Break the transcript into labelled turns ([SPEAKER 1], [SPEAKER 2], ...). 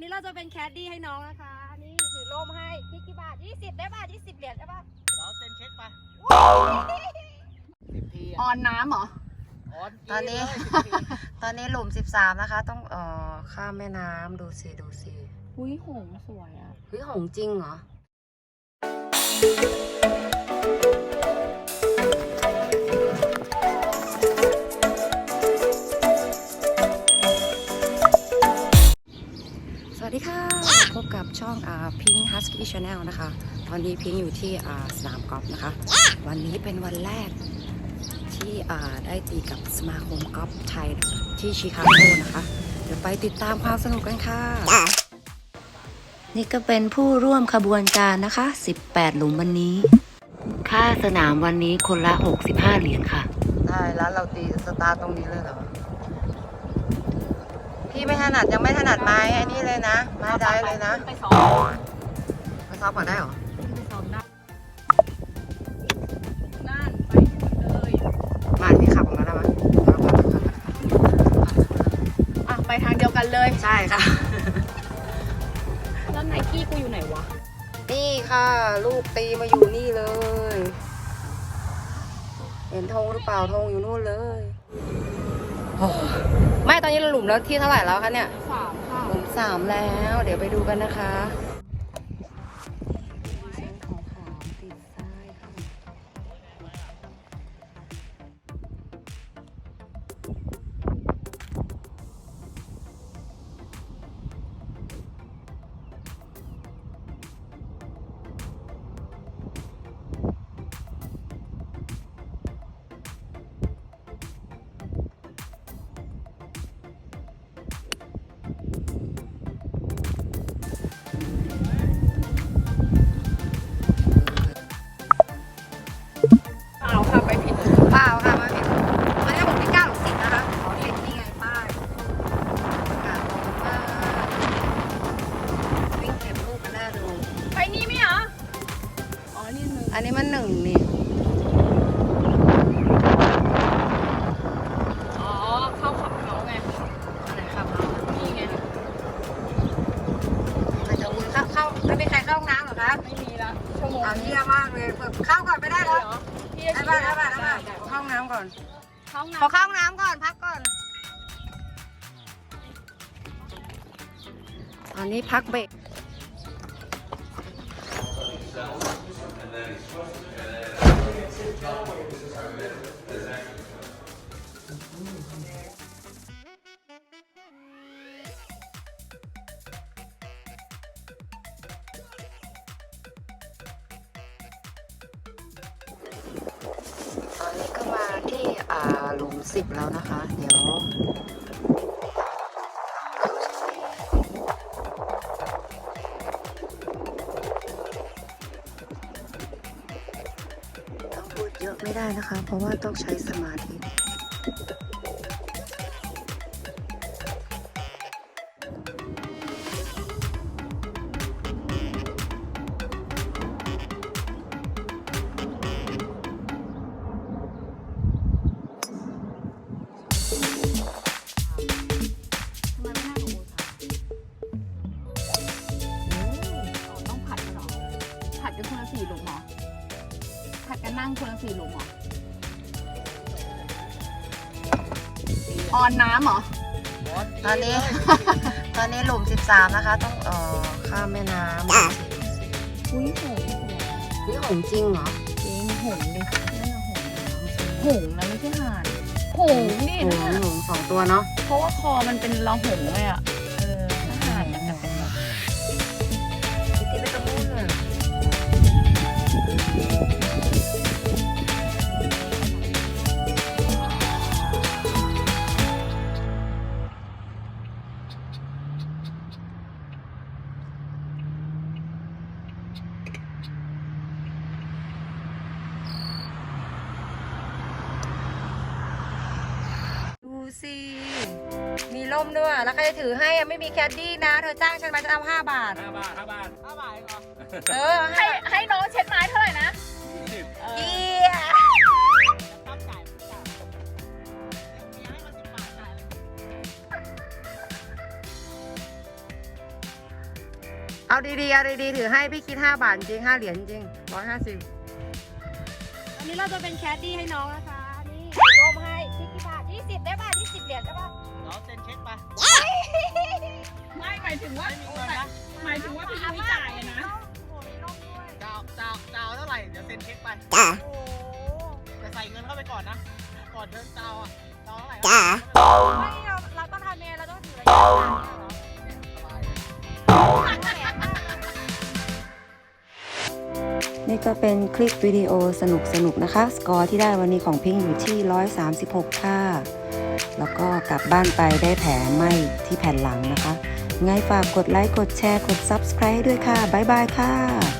[SPEAKER 1] นี้เราจะเป็นแคดดี้ให้น้องนะคะ อันนี้ถือร่มให้คิดกี่บาท20ได้บาท20เหรียญได้ปะ
[SPEAKER 2] เดี๋ยวเซ็นเช็คไปสิบที
[SPEAKER 3] ออนน้ำเหรอ
[SPEAKER 2] ออน
[SPEAKER 4] ตอนนี้ตอนนี้หลุม 13 นะคะ ต้องเอ่อข้ามแม่น้ำดูสิดูสิ
[SPEAKER 3] อุ้ยหงสวยอะ
[SPEAKER 4] เฮ้ยหงจริงเหรอ กับช่องพิง k Husky Channel นะคะ ตอนนี้พิงอยู่ที่สนามกอล์ฟนะคะ วันนี้เป็นวันแรกที่ได้ตีกับสมาคมกอล์ฟไทยที่ชิคาโกนะคะ เดี๋ยวไปติดตามความสนุกกันค่ะ นี่ก็เป็นผู้ร่วมขบวนการนะคะ 18 หลุมวันนี้ ค่าสนามวันนี้คนละ 65 เหรียญค่ะ ได้แล้วเราตีสตาร์ตรงนี้เลยเหรอ พี่ไม่ถนัดยังไม่ถนัดไม้ไอ้นี่เลยนะไม้ได้เลยนะ
[SPEAKER 3] ไปซ้อม
[SPEAKER 4] มาซ้อมก่อนได้เหรอ
[SPEAKER 3] ไปซ้อมได้นั่นไปเลย
[SPEAKER 4] มาพี่ขับออกมาแล้วมั้ย
[SPEAKER 3] อะไปทางเดียวกันเลย
[SPEAKER 4] ใช่ค่ะ
[SPEAKER 3] แล้วไนกี้กูอยู่ไหนวะ
[SPEAKER 4] นี่ค่ะ ลูกตีมาอยู่นี่เลย เห็นธงหรือเปล่าธงอยู่นู่นเลยโอ้ ไม่ตอนนี้เราหลุมแล้วที่เท่าไหร่แล้วคะเนี่ย
[SPEAKER 3] สามค่ะ
[SPEAKER 4] หลุมสามแล้ว เดี๋ยวไปดูกันนะคะ นี่หนึ่ง
[SPEAKER 3] อันนี้
[SPEAKER 4] มันหนึ่งนี่
[SPEAKER 3] อ๋อ เข้าขับเขาไง
[SPEAKER 4] อันไหนครับเอา
[SPEAKER 3] นี่ไง
[SPEAKER 4] ใครจะอุ้ยเข้าเข้าไม่มีใครเข้าห้องน้ำเหรอคะ
[SPEAKER 3] ไม่มีละชั่วโมง
[SPEAKER 4] เอาเยี่ยมมากเลยเปิดเข้าก่อนไม่ได้เหรอ
[SPEAKER 3] พี่
[SPEAKER 4] ได้ป่ะได้ป่ะได้ป่ะขอเข้าห้องน้ำก่อน
[SPEAKER 3] เข้าห้อง
[SPEAKER 4] ขอ
[SPEAKER 3] น้ำ
[SPEAKER 4] เข้าห้องน้ำก่อนพักก่อนตอนนี้พักเบรก หลุมสิบแล้วนะคะ เดี๋ยวต้องพูดเยอะไม่ได้นะคะ เพราะว่าต้องใช้สมาธิ
[SPEAKER 3] กันคนละสี่หลุมเหรอผัดกันนั่งคนละสี่หลุมเหรอออนน้ำเหรอ
[SPEAKER 4] ตอนนี้ ตอนนี้หลุม 13 นะคะ ต้องเอ่อข้ามแม่น้ำ
[SPEAKER 3] อุ้ยหง
[SPEAKER 4] เฮ้ยของจริงเหรอ
[SPEAKER 3] จริงหงดินั่นน่ะหงหงนะไม่ใช่ห่านหงนี่
[SPEAKER 4] ห
[SPEAKER 3] นะ
[SPEAKER 4] งหงสองตัวเนาะ
[SPEAKER 3] เพราะว่าคอมันเป็นเราหงเลยอะ
[SPEAKER 4] สิมีร่มด้วย แล้วใครจะถือให้อะไม่มีแคดดี้นะ เธอจ้างฉันมาจะเอาห้าบาท
[SPEAKER 2] ห้าบาทห้าบาทห้าบาทเหรอ
[SPEAKER 4] เออ
[SPEAKER 3] ให้ให้น้องเช็ดไม้เท่าไหร่นะ
[SPEAKER 2] ยี่สิบ
[SPEAKER 3] เออ
[SPEAKER 4] เอีย
[SPEAKER 2] ต้องจ่ายจ่ายมีให้มาสิบบาทจ่ายเลย
[SPEAKER 4] ๆเอาดีๆถือให้พี่คิด5บาทจริง5เหรียญจริง150
[SPEAKER 1] อันนี้เราจะเป็นแคดดี้ให้น้องนะคะนี่ถือร่ มให้พี่กี่บาทยี่สิบได้ป่ะยี่สิบเหรียญได้ป่ะ
[SPEAKER 2] เดี๋ยวเซ็นเช็คไป
[SPEAKER 3] ไม่หมายถึงว่า
[SPEAKER 2] ไม่มีเงินนะ
[SPEAKER 3] หมายถึงว่าพี่ยุ้ยจ่ายอะนะ
[SPEAKER 1] โอ้มีร่มด้วย
[SPEAKER 2] จะเอาจะเอาจะเอาเท่าไหร่เดี๋ยวเซ็นเช็คไป
[SPEAKER 1] โอ้
[SPEAKER 2] แต่ใส่เงินเข้าไปก่อนนะ ก่อนเดินเตาอะเตาเท่าไหร่
[SPEAKER 1] ไม่เราเร
[SPEAKER 4] ก็เป็นคลิปวิดีโอสนุกๆนะคะ สกอร์ที่ได้วันนี้ของพิงค์อยู่ที่ 136 ค่ะแล้วก็กลับบ้านไปได้แผลไหม้ที่แผ่นหลังนะคะ ไงฝากกดไลค์ กดแชร์ กด Subscribe ด้วยค่ะ บ๊ายบายค่ะ